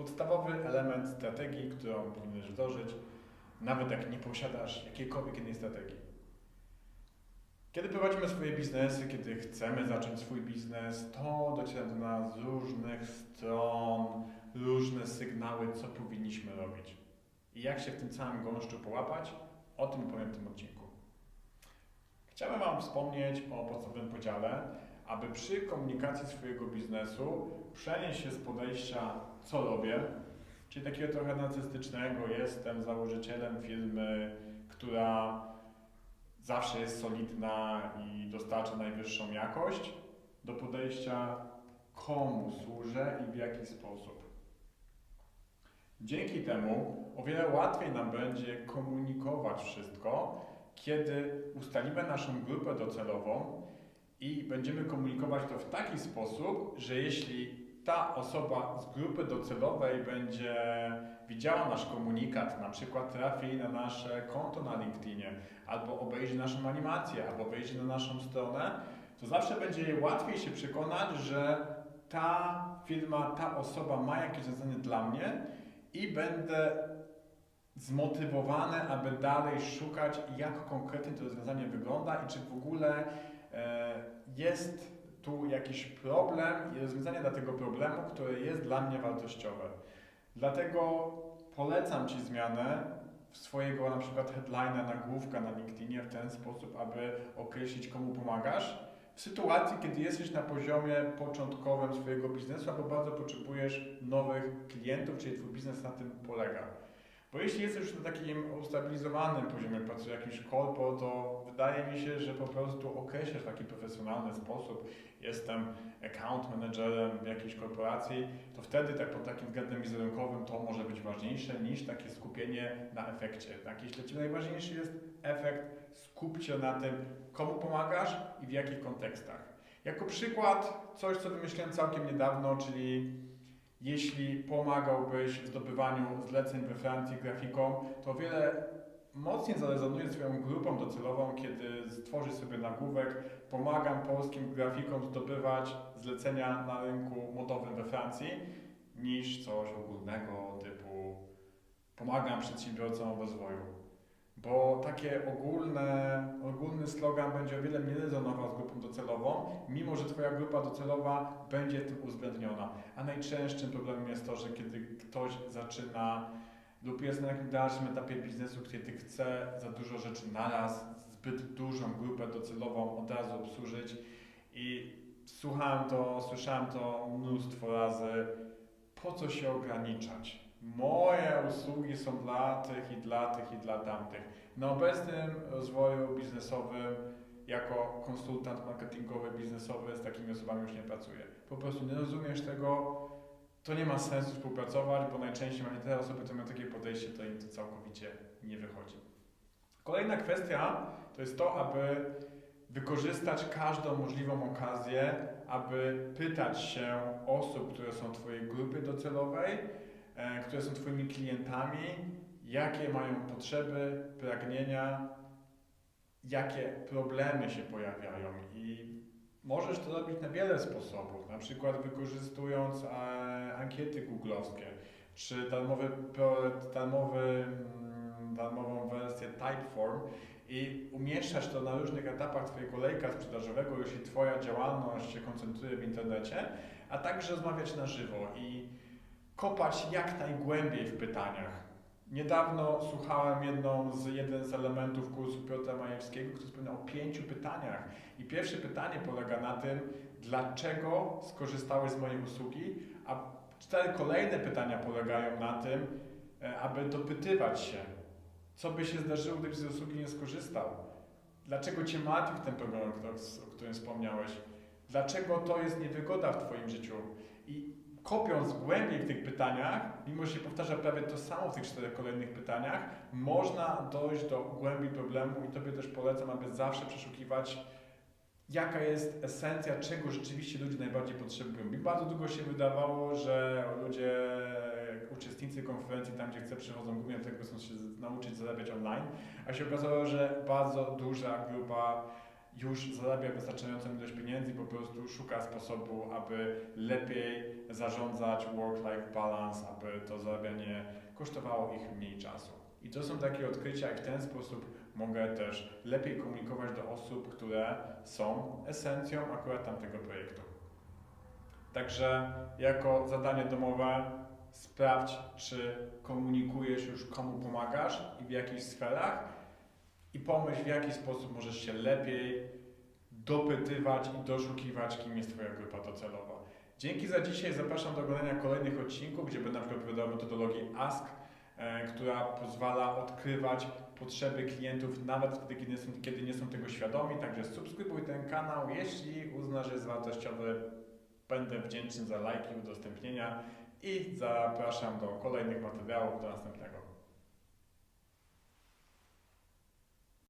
Podstawowy element strategii, którą powinieneś wdrożyć, nawet jak nie posiadasz jakiejkolwiek innej strategii. Kiedy prowadzimy swoje biznesy, kiedy chcemy zacząć swój biznes, to dociera do nas z różnych stron, różne sygnały, co powinniśmy robić. I jak się w tym całym gąszczu połapać, o tym powiem w tym odcinku. Chciałem Wam wspomnieć o podstawowym podziale, aby przy komunikacji swojego biznesu przenieść się z podejścia, co robię, czyli takiego trochę narcystycznego, jestem założycielem firmy, która zawsze jest solidna i dostarcza najwyższą jakość, do podejścia, komu służę i w jaki sposób. Dzięki temu o wiele łatwiej nam będzie komunikować wszystko, kiedy ustalimy naszą grupę docelową i będziemy komunikować to w taki sposób, że jeśli ta osoba z grupy docelowej będzie widziała nasz komunikat, na przykład trafi na nasze konto na LinkedInie, albo obejrzy naszą animację, albo wejdzie na naszą stronę, to zawsze będzie jej łatwiej się przekonać, że ta firma, ta osoba ma jakieś rozwiązanie dla mnie i będę zmotywowany, aby dalej szukać, jak konkretnie to rozwiązanie wygląda i czy w ogóle e, jest tu jakiś problem i rozwiązanie dla tego problemu, które jest dla mnie wartościowe. Dlatego polecam Ci zmianę swojego na przykład headline'a, nagłówka na LinkedInie w ten sposób, aby określić komu pomagasz. W sytuacji, kiedy jesteś na poziomie początkowym swojego biznesu albo bardzo potrzebujesz nowych klientów, czyli Twój biznes na tym polega. Bo jeśli jesteś już na takim ustabilizowanym poziomie, pracuje jakiś korpo, to wydaje mi się, że po prostu określasz w taki profesjonalny sposób, jestem account managerem w jakiejś korporacji, to wtedy tak pod takim względem wizerunkowym to może być ważniejsze niż takie skupienie na efekcie. Tak? Jeśli dla najważniejszy jest efekt, skup się na tym, komu pomagasz i w jakich kontekstach. Jako przykład coś, co wymyśliłem całkiem niedawno, czyli jeśli pomagałbyś w zdobywaniu zleceń we Francji grafikom, to o wiele mocniej zarezonuje z Twoją grupą docelową, kiedy stworzysz sobie nagłówek pomagam polskim grafikom zdobywać zlecenia na rynku modowym we Francji, niż coś ogólnego typu pomagam przedsiębiorcom w rozwoju. Bo takie ogólne, ogólny slogan będzie o wiele mniej rezonował z grupą docelową, mimo że Twoja grupa docelowa będzie tym uwzględniona. A najczęstszym problemem jest to, że kiedy ktoś zaczyna lub jest na jakimś dalszym etapie biznesu, kiedy chce za dużo rzeczy naraz, zbyt dużą grupę docelową od razu obsłużyć i słuchałem to, słyszałem to mnóstwo razy, po co się ograniczać? Moje usługi są dla tych i dla tych i dla tamtych. Na obecnym rozwoju biznesowym jako konsultant marketingowy, biznesowy z takimi osobami już nie pracuję. Po prostu nie rozumiesz tego, to nie ma sensu współpracować, bo najczęściej macie te osoby, które mają takie podejście, to im to całkowicie nie wychodzi. Kolejna kwestia to jest to, aby wykorzystać każdą możliwą okazję, aby pytać się osób, które są w Twojej grupie docelowej, które są Twoimi klientami, jakie mają potrzeby, pragnienia, jakie problemy się pojawiają. I możesz to robić na wiele sposobów, na przykład wykorzystując e, ankiety googlowskie, czy darmowy, darmowy, mm, darmową wersję Typeform i umieszczać to na różnych etapach Twojego lejka sprzedażowego, jeśli Twoja działalność się koncentruje w internecie, a także rozmawiać na żywo. I kopać jak najgłębiej w pytaniach. Niedawno słuchałem jedną z, jeden z elementów kursu Piotra Majewskiego, który wspominał o pięciu pytaniach. I pierwsze pytanie polega na tym, dlaczego skorzystałeś z mojej usługi, a cztery kolejne pytania polegają na tym, e, aby dopytywać się, co by się zdarzyło, gdybyś z usługi nie skorzystał. Dlaczego Cię martwi ten problem, o którym wspomniałeś? Dlaczego to jest niewygoda w Twoim życiu? I kopiąc głębiej w tych pytaniach, mimo że się powtarza prawie to samo w tych czterech kolejnych pytaniach, można dojść do głębi problemu i Tobie też polecam, aby zawsze przeszukiwać, jaka jest esencja, czego rzeczywiście ludzie najbardziej potrzebują. Mi bardzo długo się wydawało, że ludzie, uczestnicy konferencji, tam gdzie chcę, przychodzą głównie dlatego, chcą się nauczyć zarabiać online, a się okazało, że bardzo duża grupa już zarabia wystarczającą ilość pieniędzy po prostu szuka sposobu, aby lepiej zarządzać work-life balance, aby to zarabianie kosztowało ich mniej czasu. I to są takie odkrycia i w ten sposób mogę też lepiej komunikować do osób, które są esencją akurat tamtego projektu. Także jako zadanie domowe sprawdź, czy komunikujesz już komu pomagasz i w jakich sferach i pomyśl, w jaki sposób możesz się lepiej dopytywać i doszukiwać, kim jest Twoja grupa docelowa. Dzięki za dzisiaj. Zapraszam do oglądania kolejnych odcinków, gdzie będę na przykład opowiadał o metodologii ASK, e, która pozwala odkrywać potrzeby klientów nawet wtedy, kiedy nie, są, kiedy nie są tego świadomi. Także subskrybuj ten kanał. Jeśli uznasz, że jest wartościowy, będę wdzięczny za lajki, udostępnienia i zapraszam do kolejnych materiałów, do następnego.